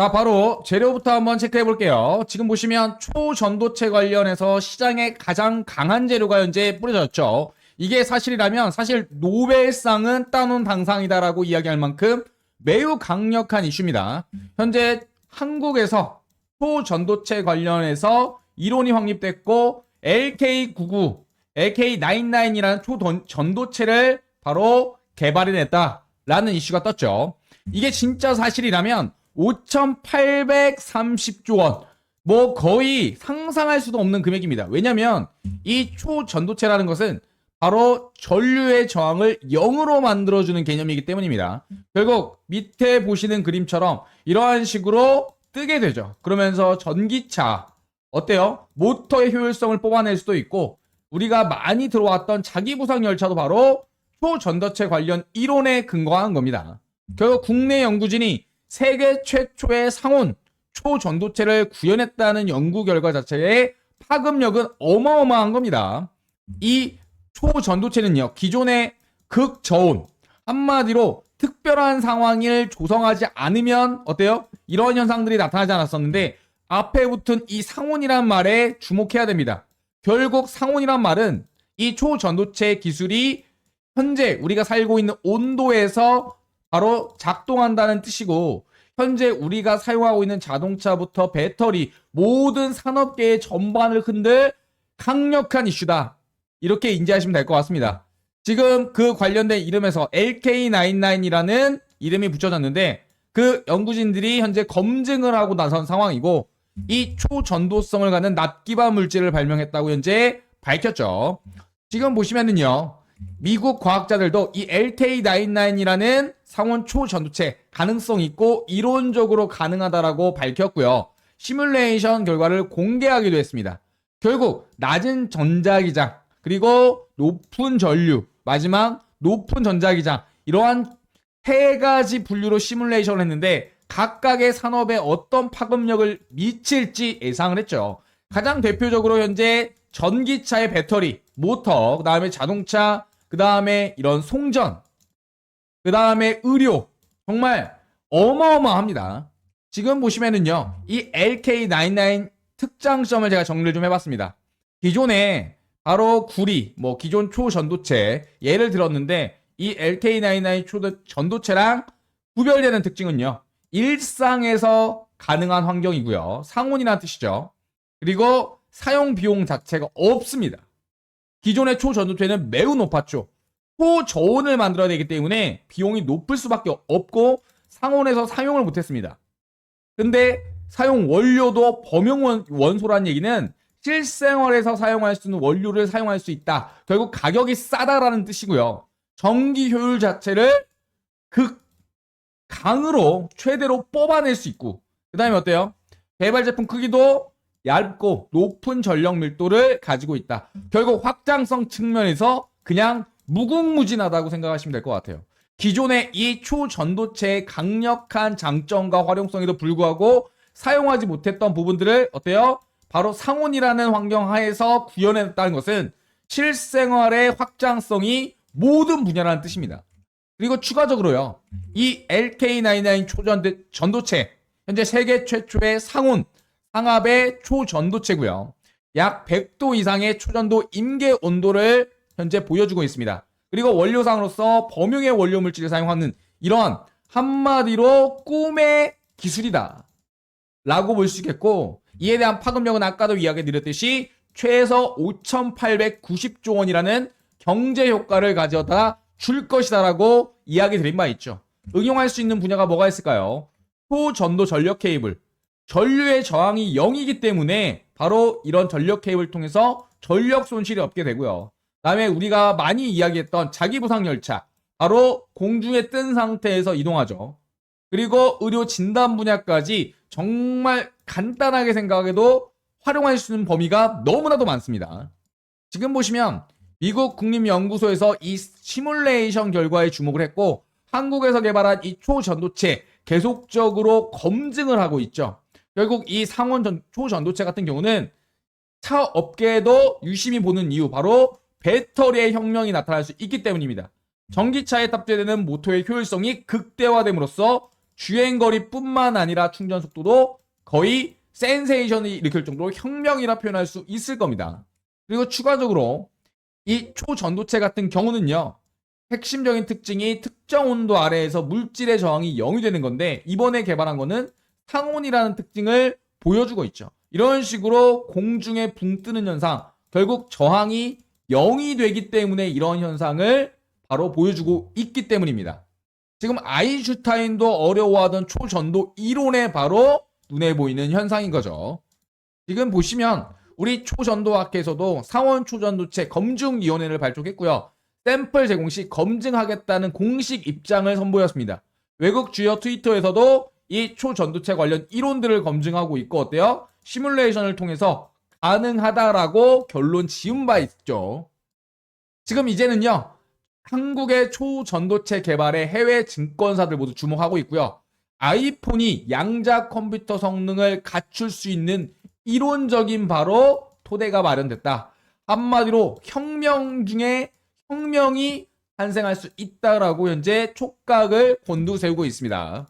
자, 바로 재료부터 한번 체크해 볼게요. 지금 보시면 초전도체 관련해서 시장에 가장 강한 재료가 현재 뿌려졌죠. 이게 사실이라면 사실 노벨상은 따놓은 당상이다라고 이야기할 만큼 매우 강력한 이슈입니다. 현재 한국에서 초전도체 관련해서 이론이 확립됐고 LK99, LK99이라는 초전도체를 바로 개발해냈다라는 이슈가 떴죠. 이게 진짜 사실이라면 5,830조 원. 뭐 거의 상상할 수도 없는 금액입니다. 왜냐면 이 초전도체라는 것은 바로 전류의 저항을 0으로 만들어주는 개념이기 때문입니다. 결국 밑에 보시는 그림처럼 이러한 식으로 뜨게 되죠. 그러면서 전기차 어때요? 모터의 효율성을 뽑아낼 수도 있고 우리가 많이 들어왔던 자기부상 열차도 바로 초전도체 관련 이론에 근거한 겁니다. 결국 국내 연구진이 세계 최초의 상온 초전도체를 구현했다는 연구 결과 자체의 파급력은 어마어마한 겁니다. 이 초전도체는요, 기존의 극저온, 한마디로 특별한 상황을 조성하지 않으면 어때요? 이런 현상들이 나타나지 않았었는데 앞에 붙은 이 상온이란 말에 주목해야 됩니다. 결국 상온이란 말은 이 초전도체 기술이 현재 우리가 살고 있는 온도에서 바로 작동한다는 뜻이고 현재 우리가 사용하고 있는 자동차부터 배터리 모든 산업계의 전반을 흔들 강력한 이슈다. 이렇게 인지하시면 될 것 같습니다. 지금 그 관련된 이름에서 LK99이라는 이름이 붙여졌는데 그 연구진들이 현재 검증을 하고 나선 상황이고 이 초전도성을 갖는 납기반 물질을 발명했다고 현재 밝혔죠. 지금 보시면은요. 미국 과학자들도 이 LK99이라는 상온 초전도체 가능성 있고 이론적으로 가능하다라고 밝혔고요. 시뮬레이션 결과를 공개하기도 했습니다. 결국 낮은 전자기장 그리고 높은 전류 마지막 높은 전자기장 이러한 세 가지 분류로 시뮬레이션을 했는데 각각의 산업에 어떤 파급력을 미칠지 예상을 했죠. 가장 대표적으로 현재 전기차의 배터리, 모터, 그 다음에 자동차, 그 다음에 이런 송전, 그 다음에 의료. 정말 어마어마합니다. 지금 보시면은요, 이 LK99 특장점을 제가 정리를 좀 해봤습니다. 기존에 바로 구리, 뭐 기존 초전도체 예를 들었는데 이 LK99 초 전도체랑 구별되는 특징은요. 일상에서 가능한 환경이고요. 상온이라는 뜻이죠. 그리고 사용 비용 자체가 없습니다. 기존의 초전도체는 매우 높았죠. 초저온을 만들어야 되기 때문에 비용이 높을 수밖에 없고 상온에서 사용을 못했습니다. 근데 사용 원료도 범용 원소란 얘기는 실생활에서 사용할 수 있는 원료를 사용할 수 있다. 결국 가격이 싸다라는 뜻이고요. 전기 효율 자체를 극 강으로 최대로 뽑아낼 수 있고 그 다음에 어때요? 개발 제품 크기도 얇고 높은 전력 밀도를 가지고 있다. 결국 확장성 측면에서 그냥 무궁무진하다고 생각하시면 될 것 같아요. 기존의 이 초전도체의 강력한 장점과 활용성에도 불구하고 사용하지 못했던 부분들을 어때요? 바로 상온이라는 환경 하에서 구현했다는 것은 실생활의 확장성이 모든 분야라는 뜻입니다. 그리고 추가적으로요. 이 LK99 초전도체 현재 세계 최초의 상온 상압의 초전도체고요. 약 100도 이상의 초전도 임계 온도를 현재 보여주고 있습니다. 그리고 원료상으로서 범용의 원료 물질을 사용하는 이런 한마디로 꿈의 기술이다. 라고 볼 수 있겠고 이에 대한 파급력은 아까도 이야기 드렸듯이 최소 5,890조 원이라는 경제 효과를 가져다 줄 것이다라고 이야기 드린 바 있죠. 응용할 수 있는 분야가 뭐가 있을까요? 초전도 전력 케이블. 전류의 저항이 0이기 때문에 바로 이런 전력 케이블을 통해서 전력 손실이 없게 되고요. 다음에 우리가 많이 이야기했던 자기부상 열차. 바로 공중에 뜬 상태에서 이동하죠. 그리고 의료 진단 분야까지 정말 간단하게 생각해도 활용할 수 있는 범위가 너무나도 많습니다. 지금 보시면 미국 국립연구소에서 이 시뮬레이션 결과에 주목을 했고 한국에서 개발한 이 초전도체 계속적으로 검증을 하고 있죠. 결국 이 상온 전, 초전도체 같은 경우는 차 업계에도 유심히 보는 이유 바로 배터리의 혁명이 나타날 수 있기 때문입니다. 전기차에 탑재되는 모터의 효율성이 극대화됨으로써 주행거리뿐만 아니라 충전 속도도 거의 센세이션이 일으킬 정도로 혁명이라 표현할 수 있을 겁니다. 그리고 추가적으로 이 초전도체 같은 경우는요. 핵심적인 특징이 특정 온도 아래에서 물질의 저항이 0이 되는 건데 이번에 개발한 거는 상온이라는 특징을 보여주고 있죠. 이런 식으로 공중에 붕 뜨는 현상, 결국 저항이 0이 되기 때문에 이런 현상을 바로 보여주고 있기 때문입니다. 지금 아인슈타인도 어려워하던 초전도 이론에 바로 눈에 보이는 현상인 거죠. 지금 보시면 우리 초전도학회에서도 상원 초전도체 검증위원회를 발족했고요. 샘플 제공 시 검증하겠다는 공식 입장을 선보였습니다. 외국 주요 트위터에서도 이 초전도체 관련 이론들을 검증하고 있고 어때요? 시뮬레이션을 통해서 가능하다라고 결론 지은 바 있죠. 지금 이제는요. 한국의 초전도체 개발에 해외 증권사들 모두 주목하고 있고요. 아이폰이 양자 컴퓨터 성능을 갖출 수 있는 이론적인 바로 토대가 마련됐다. 한마디로 혁명 중에 혁명이 탄생할 수 있다라고 현재 촉각을 곤두세우고 있습니다.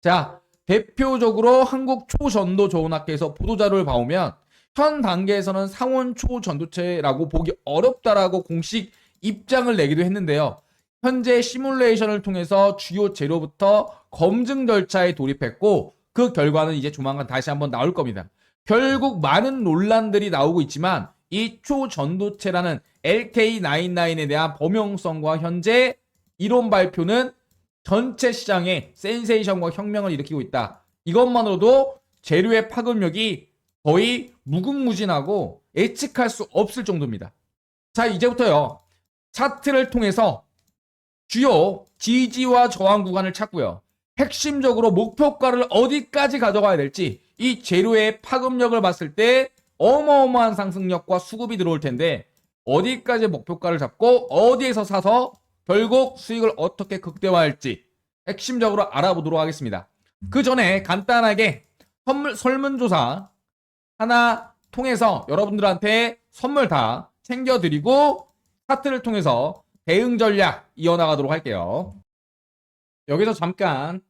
자, 대표적으로 한국 초전도 조은학회에서 보도자료를 봐오면 현 단계에서는 상온 초전도체라고 보기 어렵다라고 공식 입장을 내기도 했는데요. 현재 시뮬레이션을 통해서 주요 재료부터 검증 절차에 돌입했고 그 결과는 이제 조만간 다시 한번 나올 겁니다. 결국 많은 논란들이 나오고 있지만 이 초전도체라는 LK99에 대한 범용성과 현재 이론 발표는 전체 시장에 센세이션과 혁명을 일으키고 있다. 이것만으로도 재료의 파급력이 거의 무궁무진하고 예측할 수 없을 정도입니다. 자, 이제부터요. 차트를 통해서 주요 지지와 저항 구간을 찾고요. 핵심적으로 목표가를 어디까지 가져가야 될지 이 재료의 파급력을 봤을 때 어마어마한 상승력과 수급이 들어올 텐데 어디까지 목표가를 잡고 어디에서 사서 결국 수익을 어떻게 극대화할지 핵심적으로 알아보도록 하겠습니다. 그 전에 간단하게 선물, 설문조사 하나 통해서 여러분들한테 선물 다 챙겨드리고 차트를 통해서 대응 전략 이어나가도록 할게요. 여기서 잠깐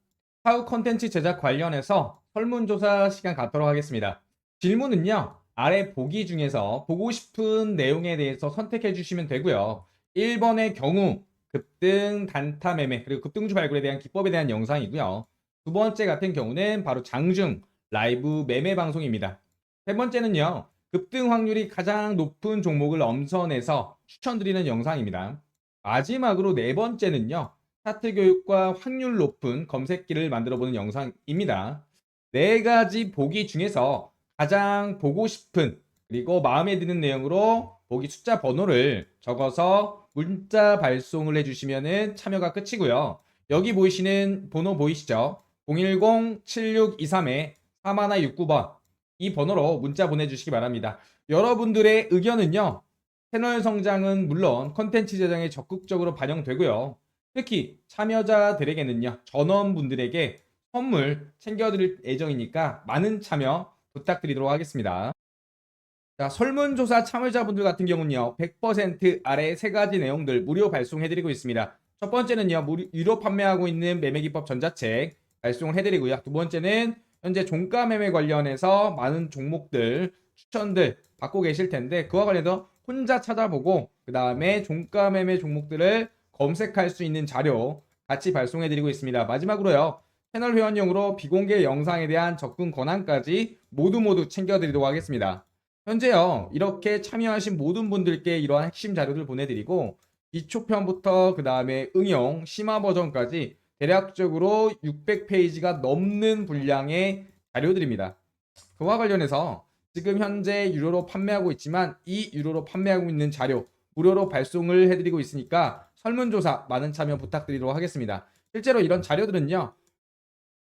사후 컨텐츠 제작 관련해서 설문조사 시간 갖도록 하겠습니다. 질문은요. 아래 보기 중에서 보고 싶은 내용에 대해서 선택해 주시면 되고요. 1번의 경우 급등 단타 매매 그리고 급등주 발굴에 대한 기법에 대한 영상이고요. 두 번째 같은 경우는 바로 장중 라이브 매매 방송입니다. 세 번째는요. 급등 확률이 가장 높은 종목을 엄선해서 추천드리는 영상입니다. 마지막으로 네 번째는요. 차트 교육과 확률 높은 검색기를 만들어 보는 영상입니다. 네 가지 보기 중에서 가장 보고 싶은 그리고 마음에 드는 내용으로 보기 숫자 번호를 적어서 문자 발송을 해주시면 참여가 끝이고요. 여기 보이시는 번호 보이시죠? 010-7623-4169번 이 번호로 문자 보내주시기 바랍니다. 여러분들의 의견은요. 채널 성장은 물론 컨텐츠 제작에 적극적으로 반영되고요. 특히 참여자들에게는요. 전원분들에게 선물 챙겨드릴 예정이니까 많은 참여 부탁드리도록 하겠습니다. 자, 설문조사 참여자분들 같은 경우는요, 100% 아래 세 가지 내용들 무료 발송해드리고 있습니다. 첫 번째는요, 유료 판매하고 있는 매매기법 전자책 발송을 해드리고요. 두 번째는 현재 종가 매매 관련해서 많은 종목들, 추천들 받고 계실 텐데, 그와 관련해서 혼자 찾아보고, 그 다음에 종가 매매 종목들을 검색할 수 있는 자료 같이 발송해드리고 있습니다. 마지막으로요, 채널 회원용으로 비공개 영상에 대한 접근 권한까지 모두 모두 챙겨드리도록 하겠습니다. 현재요, 이렇게 참여하신 모든 분들께 이러한 핵심 자료들 보내드리고, 기초편부터 그 다음에 응용, 심화 버전까지 대략적으로 600페이지가 넘는 분량의 자료들입니다. 그와 관련해서 지금 현재 유료로 판매하고 있지만 이 유료로 판매하고 있는 자료 무료로 발송을 해드리고 있으니까 설문조사 많은 참여 부탁드리도록 하겠습니다. 실제로 이런 자료들은요,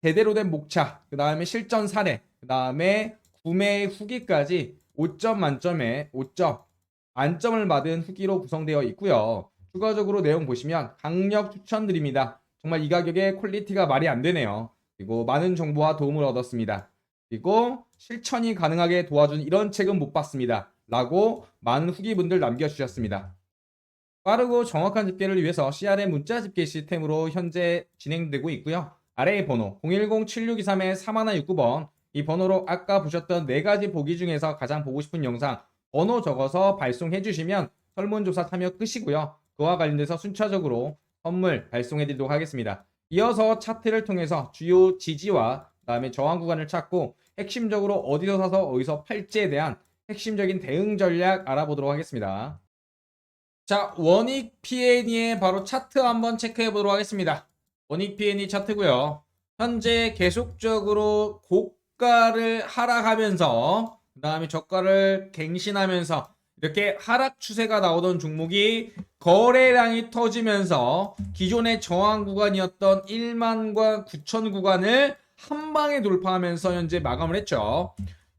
제대로 된 목차, 그 다음에 실전 사례, 그 다음에 구매 후기까지 5점 만점에 5점 만점을 받은 후기로 구성되어 있고요. 추가적으로 내용 보시면 강력 추천드립니다. 정말 이 가격에 퀄리티가 말이 안 되네요. 그리고 많은 정보와 도움을 얻었습니다. 그리고 실천이 가능하게 도와준 이런 책은 못 봤습니다. 라고 많은 후기분들 남겨주셨습니다. 빠르고 정확한 집계를 위해서 CRM 문자 집계 시스템으로 현재 진행되고 있고요. 아래의 번호 010-7623-3169번 이 번호로 아까 보셨던 네 가지 보기 중에서 가장 보고 싶은 영상 번호 적어서 발송해 주시면 설문조사 참여 끝이고요. 그와 관련돼서 순차적으로 선물 발송해 드리도록 하겠습니다. 이어서 차트를 통해서 주요 지지와 그다음에 저항 구간을 찾고 핵심적으로 어디서 사서 어디서 팔지에 대한 핵심적인 대응 전략 알아보도록 하겠습니다. 자, 원익 PNE의 바로 차트 한번 체크해 보도록 하겠습니다. 원익 PNE 차트고요. 현재 계속적으로 고가를 하락하면서 그 다음에 저가를 갱신하면서 이렇게 하락 추세가 나오던 종목이 거래량이 터지면서 기존의 저항 구간이었던 1만과 9천 구간을 한 방에 돌파하면서 현재 마감을 했죠.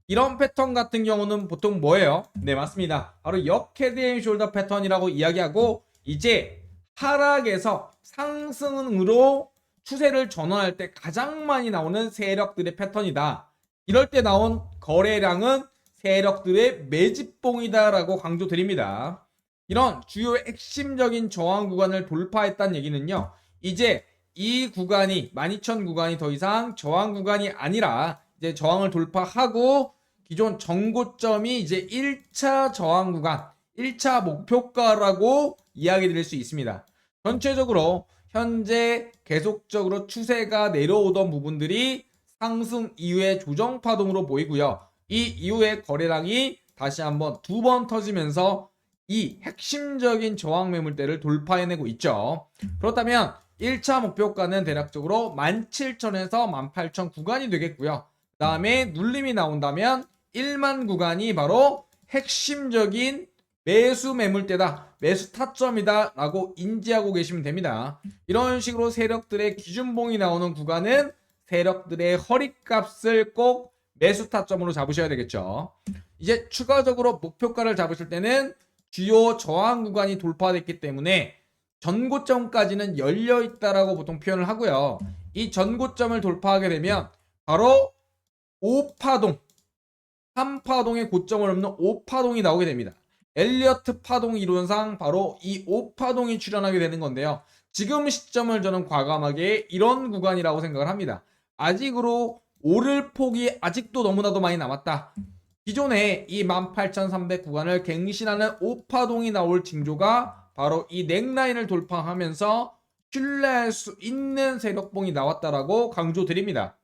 이런 패턴 같은 경우는 보통 뭐예요? 네, 맞습니다. 바로 역헤드 앤 숄더 패턴이라고 이야기하고 이제 하락에서 상승으로 추세를 전환할 때 가장 많이 나오는 세력들의 패턴이다. 이럴 때 나온 거래량은 세력들의 매집봉이다라고 강조드립니다. 이런 주요 핵심적인 저항 구간을 돌파했다는 얘기는요. 이제 이 구간이 12,000 구간이 더 이상 저항 구간이 아니라 이제 저항을 돌파하고 기존 정고점이 이제 1차 저항 구간, 1차 목표가라고 이야기 드릴 수 있습니다. 전체적으로 현재 계속적으로 추세가 내려오던 부분들이 상승 이후의 조정 파동으로 보이고요. 이 이후에 거래량이 다시 한번 두 번 터지면서 이 핵심적인 저항 매물대를 돌파해내고 있죠. 그렇다면 1차 목표가는 대략적으로 17,000에서 18,000 구간이 되겠고요. 그 다음에 눌림이 나온다면 1만 구간이 바로 핵심적인 매수 매물대다, 매수 타점이다 라고 인지하고 계시면 됩니다. 이런 식으로 세력들의 기준봉이 나오는 구간은 세력들의 허리값을 꼭 매수 타점으로 잡으셔야 되겠죠. 이제 추가적으로 목표가를 잡으실 때는 주요 저항 구간이 돌파됐기 때문에 전고점까지는 열려 있다라고 보통 표현을 하고요. 이 전고점을 돌파하게 되면 바로 5파동, 3파동의 고점을 넘는 5파동이 나오게 됩니다. 엘리어트 파동 이론상 바로 이 5파동이 출현하게 되는 건데요. 지금 시점을 저는 과감하게 이런 구간이라고 생각을 합니다. 아직으로 오를 폭이 아직도 너무나도 많이 남았다. 기존에 이 18,300 구간을 갱신하는 5파동이 나올 징조가 바로 이 넥라인을 돌파하면서 신뢰할 수 있는 세력봉이 나왔다라고 강조드립니다.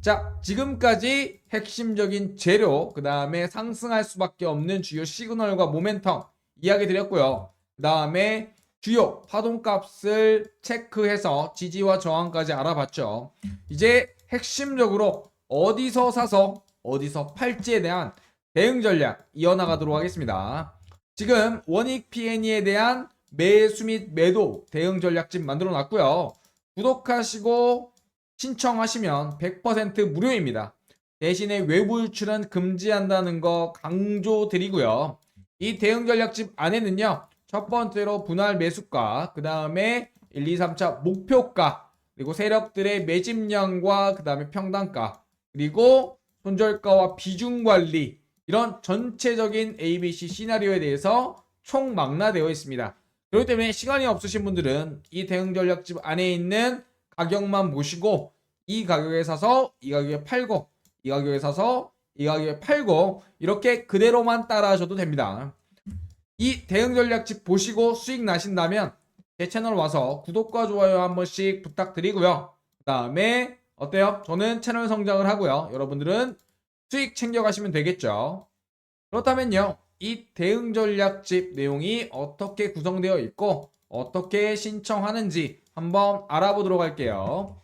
자, 지금까지 핵심적인 재료, 그 다음에 상승할 수밖에 없는 주요 시그널과 모멘텀 이야기 드렸고요. 그 다음에 주요 파동값을 체크해서 지지와 저항까지 알아봤죠. 이제 핵심적으로 어디서 사서 어디서 팔지에 대한 대응 전략 이어나가도록 하겠습니다. 지금 원익 PNE에 대한 매수 및 매도 대응 전략집 만들어 놨고요. 구독하시고 신청하시면 100% 무료입니다. 대신에 외부 유출은 금지한다는 거 강조드리고요. 이 대응 전략집 안에는요. 첫 번째로 분할 매수가, 그 다음에 1, 2, 3차 목표가, 그리고 세력들의 매집량과 그 다음에 평단가, 그리고 손절가와 비중 관리, 이런 전체적인 ABC 시나리오에 대해서 총 망라되어 있습니다. 그렇기 때문에 시간이 없으신 분들은 이 대응 전략집 안에 있는 가격만 보시고 이 가격에 사서 이 가격에 팔고 이 가격에 사서 이 가격에 팔고 이렇게 그대로만 따라 하셔도 됩니다. 이 대응 전략집 보시고 수익 나신다면 제 채널 와서 구독과 좋아요 한 번씩 부탁드리고요. 그 다음에 어때요? 저는 채널 성장을 하고요. 여러분들은 수익 챙겨가시면 되겠죠. 그렇다면요. 이 대응 전략집 내용이 어떻게 구성되어 있고 어떻게 신청하는지 한번 알아보도록 할게요.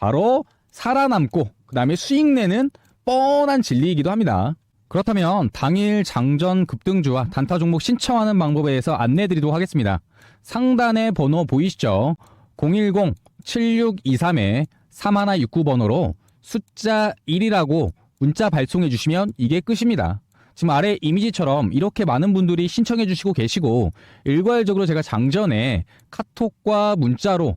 바로 살아남고, 그 다음에 수익 내는 뻔한 진리이기도 합니다. 그렇다면 당일 장전 급등주와 단타 종목 신청하는 방법에 대해서 안내 드리도록 하겠습니다. 상단에 번호 보이시죠? 010-7623에 3169번호로 숫자 1이라고 문자 발송해 주시면 이게 끝입니다. 지금 아래 이미지처럼 이렇게 많은 분들이 신청해 주시고 계시고 일괄적으로 제가 장전에 카톡과 문자로